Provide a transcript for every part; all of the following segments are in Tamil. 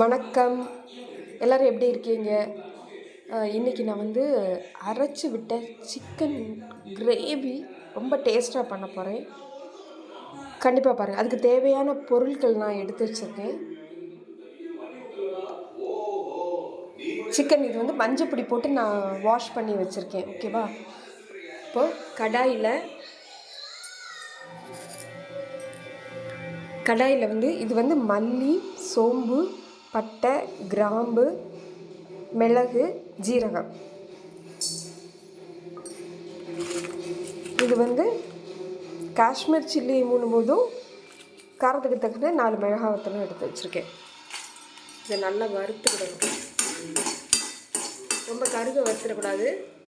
வணக்கம். எல்லோரும் எப்படி இருக்கீங்க? இன்றைக்கி இன்னைக்கு நான் வந்து அரைச்சி விட்ட சிக்கன் கிரேவி ரொம்ப டேஸ்ட்டாக பண்ண போகிறேன் கண்டிப்பாக பாருங்கள் அதுக்கு தேவையான பொருட்கள் நான் எடுத்து வச்சுருக்கேன். சிக்கன் இது வந்து மஞ்சள் பொடி போட்டு நான் வாஷ் பண்ணி வச்சுருக்கேன். ஓகேவா இப்போது கடாயில் கடாயில் வந்து இது வந்து மல்லி சோம்பு பட்டை கிராம்பு மிளகு ஜீரகம். இது வந்து காஷ்மீர் சில்லி மூணும் போதும் காரத்துக்கு தக்கன நாலு மிளகா வத்தலும் எடுத்து வச்சுருக்கேன். இதை நல்லா வறுத்துக்கிடணும் ரொம்ப கருக வறுத்துடக்கூடாது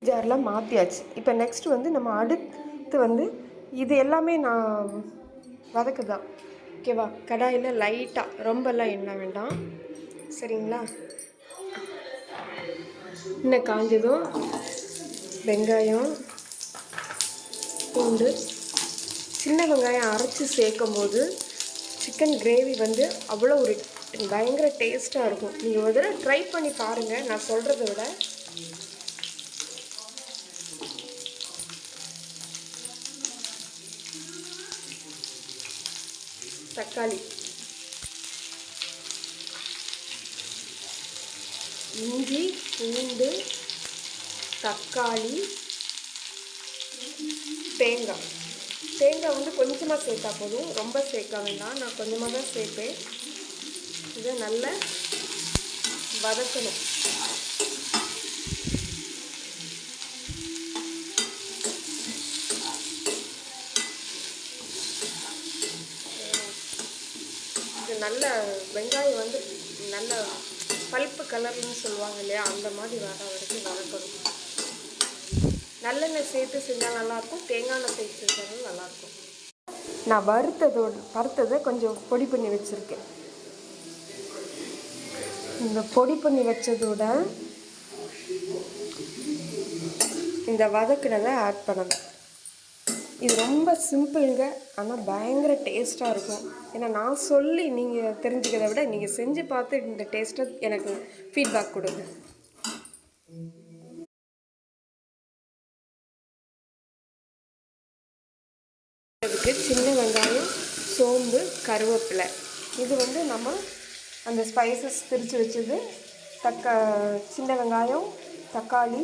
ஜாரில் மாற்றியாச்சு இப்போ நெக்ஸ்ட் வந்து நம்ம அடுத்து வந்து இது எல்லாமே நான் வதக்குதான் ஓகேவா? கடாயில் லைட்டாக ரொம்பலாம் எண்ணெய் வேண்டாம். சரிங்களா? இன்னும் காஞ்சதும் வெங்காயம் பூண்டு சின்ன வெங்காயம் அரைச்சி சேர்க்கும் போது சிக்கன் கிரேவி வந்து அவ்வளோ ஒரு பயங்கர டேஸ்ட்டாக இருக்கும். நீங்கள் ஒரு தடவை ட்ரை பண்ணி பாருங்கள் நான் சொல்கிறத விட தக்காளி. இஞ்சி பூண்டு தக்காளி தேங்காய். தேங்காய் வந்து கொஞ்சமாக சேர்த்தா போதும். ரொம்ப சேர்க்க வேண்டாம். நான் கொஞ்சமாக தான் சேர்ப்பேன். இதை நல்லா வதக்கணும். நல்ல வெங்காயம் வந்து நல்ல பல்ப்பு கலர்னு சொல்லுவாங்க இல்லையா அந்த மாதிரி வர வரைக்கும் வதக்கணும். நல்லெண்ணெய் சேர்த்து செஞ்சால் நல்லாயிருக்கும் தேங்காய் எண்ணெய் சேர்த்து செஞ்சாலும் நல்லாயிருக்கும். நான் வறுத்ததோட வறுத்ததை கொஞ்சம் பொடி பண்ணி வச்சுருக்கேன். இந்த பொடி பண்ணி வச்சதோட இந்த வதக்குனதை ஆட் பண்ணணும். இது ரொம்ப சிம்பிளுங்க ஆனால் பயங்கர டேஸ்ட்டாக இருக்கும். ஏன்னா நான் சொல்லி நீங்கள் தெரிஞ்சுக்கிறத விட நீங்கள் செஞ்சு பார்த்து இந்த டேஸ்ட்டை எனக்கு ஃபீட்பேக் கொடுங்க. அதுக்கு சின்ன வெங்காயம் சோம்பு கருவேப்பிலை. இது வந்து நம்ம அந்த ஸ்பைசஸ் பிரித்து வச்சது தக்கா சின்ன வெங்காயம் தக்காளி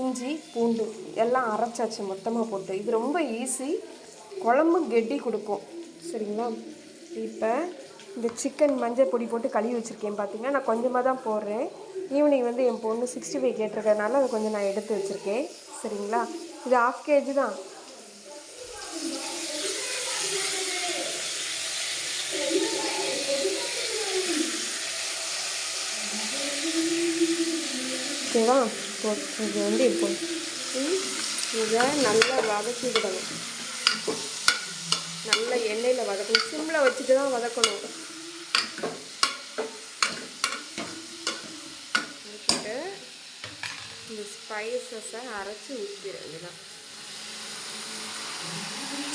இஞ்சி பூண்டு எல்லாம் அரைச்சாச்சு மொத்தமாக போட்டு. இது ரொம்ப ஈஸி குழம்பு கெட்டி கொடுக்கும். சரிங்களா? இப்போ இந்த சிக்கன் மஞ்சள் பொடி போட்டு கழுவி வச்சுருக்கேன் பார்த்தீங்கன்னா நான் கொஞ்சமாக தான் போடுறேன். ஈவினிங் வந்து என் பொண்ணு சிக்ஸ்டி ஃபைவ் கேட்டிருக்கறனால அதை கொஞ்சம் நான் எடுத்து வச்சுருக்கேன். சரிங்களா? இது ஆஃப் கேஜி தான். ஓகேவா? இப்போ இது வந்து இப்போ. இதை நல்லா வதக்கிவிடணும் நல்லா எண்ணெயில் வதக்கணும். சிம்மில் வச்சுட்டு தான் வதக்கணும். வச்சுட்டு இந்த ஸ்பைசஸை அரைச்சி ஊற்றிட வேண்டியதான்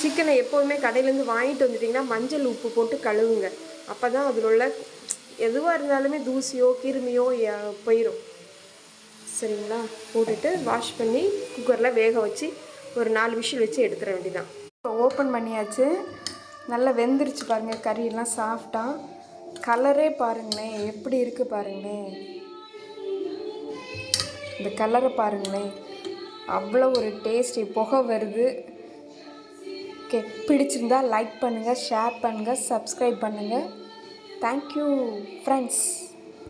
சிக்கனை எப்போதுமே கடையிலேருந்து வாங்கிட்டு வந்துட்டிங்கன்னா மஞ்சள் உப்பு போட்டு கழுவுங்க. அப்போ தான் அதில் உள்ள எதுவாக இருந்தாலுமே தூசியோ கிருமியோ போயிடும் சரிங்களா? போட்டுட்டு வாஷ் பண்ணி குக்கரில் வேக வச்சு ஒரு நாலு விஷில் வச்சு எடுத்துட வேண்டியதான் இப்போ ஓப்பன் பண்ணியாச்சு. நல்லா வெந்துருச்சு பாருங்கள் கறியெல்லாம் சாஃப்டாக கலரே பாருங்களேன் எப்படி இருக்குது பாருங்களேன். இந்த கலரை பாருங்களேன். அவ்வளோ ஒரு டேஸ்டி புகை வருது. ஓகே பிடிச்சிருந்தா லைக் பண்ணுங்கள் ஷேர் பண்ணுங்கள் சப்ஸ்கிரைப் பண்ணுங்கள் தேங்க்யூ ஃப்ரெண்ட்ஸ்